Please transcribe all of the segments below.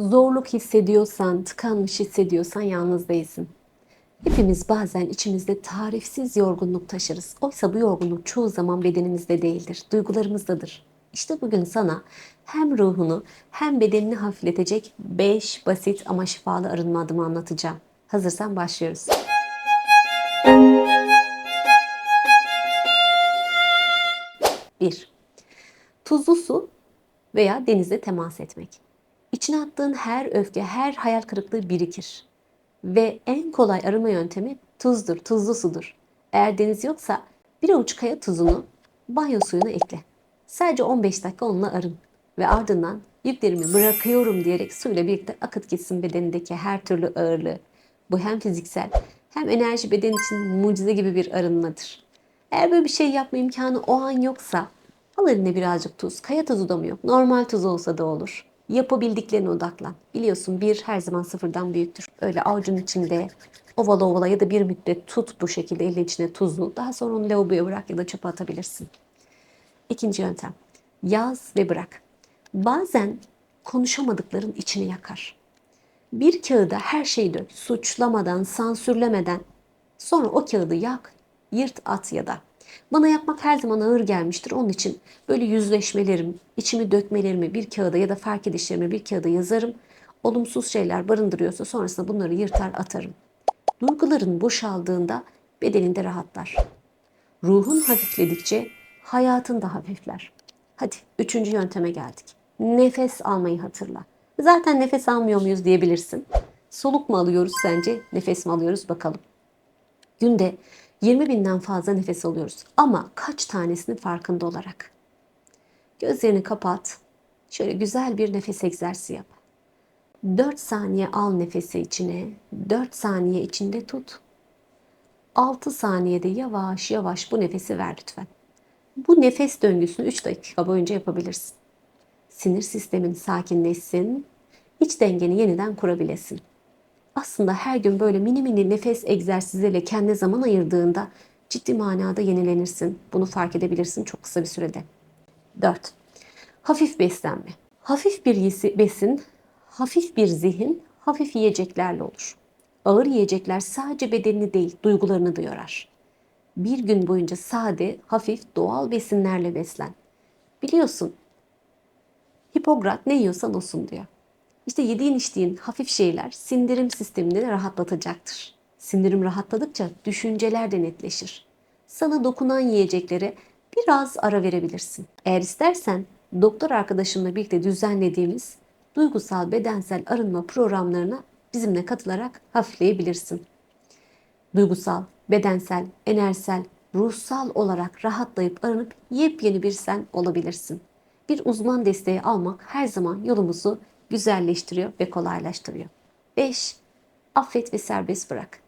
Zorluk hissediyorsan, tıkanmış hissediyorsan yalnız değilsin. Hepimiz bazen içimizde tarifsiz yorgunluk taşırız. Oysa bu yorgunluk çoğu zaman bedenimizde değildir, duygularımızdadır. İşte bugün sana hem ruhunu hem bedenini hafifletecek 5 basit ama şifalı arınma adımı anlatacağım. Hazırsan başlıyoruz. Bir, Tuzlu su veya denize temas etmek. İçine attığın her öfke, her hayal kırıklığı birikir. Ve en kolay arama yöntemi tuzdur, tuzlu sudur. Eğer deniz yoksa bir avuç kaya tuzunu banyo suyuna ekle. Sadece 15 dakika onunla arın. Ve ardından yüklerimi bırakıyorum diyerek suyla birlikte akıt gitsin bedenindeki her türlü ağırlığı. Bu hem fiziksel hem enerji beden için mucize gibi bir arınmadır. Eğer böyle bir şey yapma imkanı o an yoksa al eline birazcık tuz. Kaya tuzu da mı yok? Normal tuz olsa da olur. Yapabildiklerine odaklan. Biliyorsun bir her zaman sıfırdan büyüktür. Öyle avucun içinde ovala ovala ya da bir müddet tut bu şekilde elin içine tuzlu. Daha sonra onu lavaboya bırak ya da çöpe atabilirsin. İkinci yöntem. Yaz ve bırak. Bazen konuşamadıkların içini yakar. Bir kağıda her şeyi dök. Suçlamadan, sansürlemeden. Sonra o kağıdı yak, yırt at ya da. Bana yapmak her zaman ağır gelmiştir. Onun için böyle yüzleşmelerim, içimi dökmelerimi bir kağıda ya da fark edişlerimi bir kağıda yazarım. Olumsuz şeyler barındırıyorsa sonrasında bunları yırtar atarım. Duyguların boşaldığında bedeninde rahatlar. Ruhun hafifledikçe hayatın da hafifler. Hadi üçüncü yönteme geldik. Nefes almayı hatırla. Zaten nefes almıyor muyuz diyebilirsin. Soluk mu alıyoruz sence? Nefes mi alıyoruz bakalım. Günde 20 binden fazla nefes alıyoruz ama kaç tanesinin farkında olarak. Gözlerini kapat. Şöyle güzel bir nefes egzersizi yap. 4 saniye al nefesi içine. 4 saniye içinde tut. 6 saniyede yavaş yavaş bu nefesi ver lütfen. Bu nefes döngüsünü 3 dakika boyunca yapabilirsin. Sinir sistemin sakinleşsin, iç dengeni yeniden kurabilesin. Aslında her gün böyle mini mini nefes egzersizleriyle kendine zaman ayırdığında ciddi manada yenilenirsin. Bunu fark edebilirsin çok kısa bir sürede. 4. Hafif beslenme. Hafif bir besin, hafif bir zihin, hafif yiyeceklerle olur. Ağır yiyecekler sadece bedenini değil, duygularını da yorar. Bir gün boyunca sade, hafif, doğal besinlerle beslen. Biliyorsun, Hipokrat ne yiyorsan olsun diyor. İşte yediğin içtiğin hafif şeyler sindirim sistemini rahatlatacaktır. Sindirim rahatladıkça düşünceler de netleşir. Sana dokunan yiyeceklere biraz ara verebilirsin. Eğer istersen doktor arkadaşımla birlikte düzenlediğimiz duygusal bedensel arınma programlarına bizimle katılarak hafifleyebilirsin. Duygusal, bedensel, enerjisel, ruhsal olarak rahatlayıp arınıp yepyeni bir sen olabilirsin. Bir uzman desteği almak her zaman yolumuzu güzelleştiriyor ve kolaylaştırıyor. 5. Affet ve serbest bırak.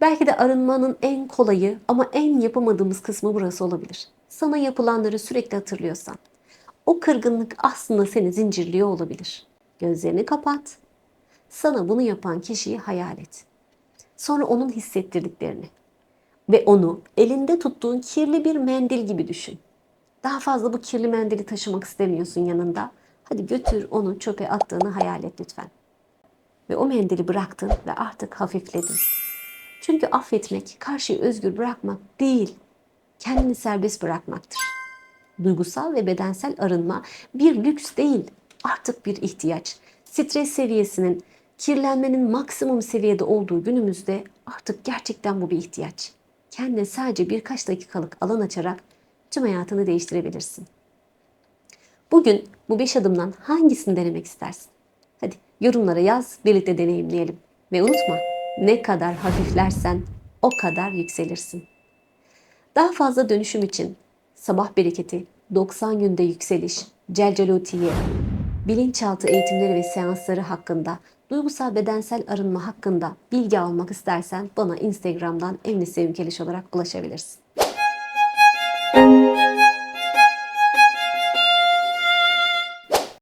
Belki de arınmanın en kolayı ama en yapamadığımız kısmı burası olabilir. Sana yapılanları sürekli hatırlıyorsan, o kırgınlık aslında seni zincirliyor olabilir. Gözlerini kapat. Sana bunu yapan kişiyi hayal et. Sonra onun hissettirdiklerini ve onu elinde tuttuğun kirli bir mendil gibi düşün. Daha fazla bu kirli mendili taşımak istemiyorsun yanında. Hadi götür onu çöpe attığını hayal et lütfen. Ve o mendili bıraktın ve artık hafifledin. Çünkü affetmek karşıyı özgür bırakmak değil, kendini serbest bırakmaktır. Duygusal ve bedensel arınma bir lüks değil, artık bir ihtiyaç. Stres seviyesinin, kirlenmenin maksimum seviyede olduğu günümüzde artık gerçekten bu bir ihtiyaç. Kendine sadece birkaç dakikalık alan açarak tüm hayatını değiştirebilirsin. Bugün bu beş adımdan hangisini denemek istersin? Hadi yorumlara yaz, birlikte deneyimleyelim. Ve unutma, ne kadar hafiflersen o kadar yükselirsin. Daha fazla dönüşüm için sabah bereketi, 90 günde yükseliş, celcelutiye, bilinçaltı eğitimleri ve seansları hakkında, duygusal bedensel arınma hakkında bilgi almak istersen bana Instagram'dan Emni Sevim Keliş olarak ulaşabilirsin.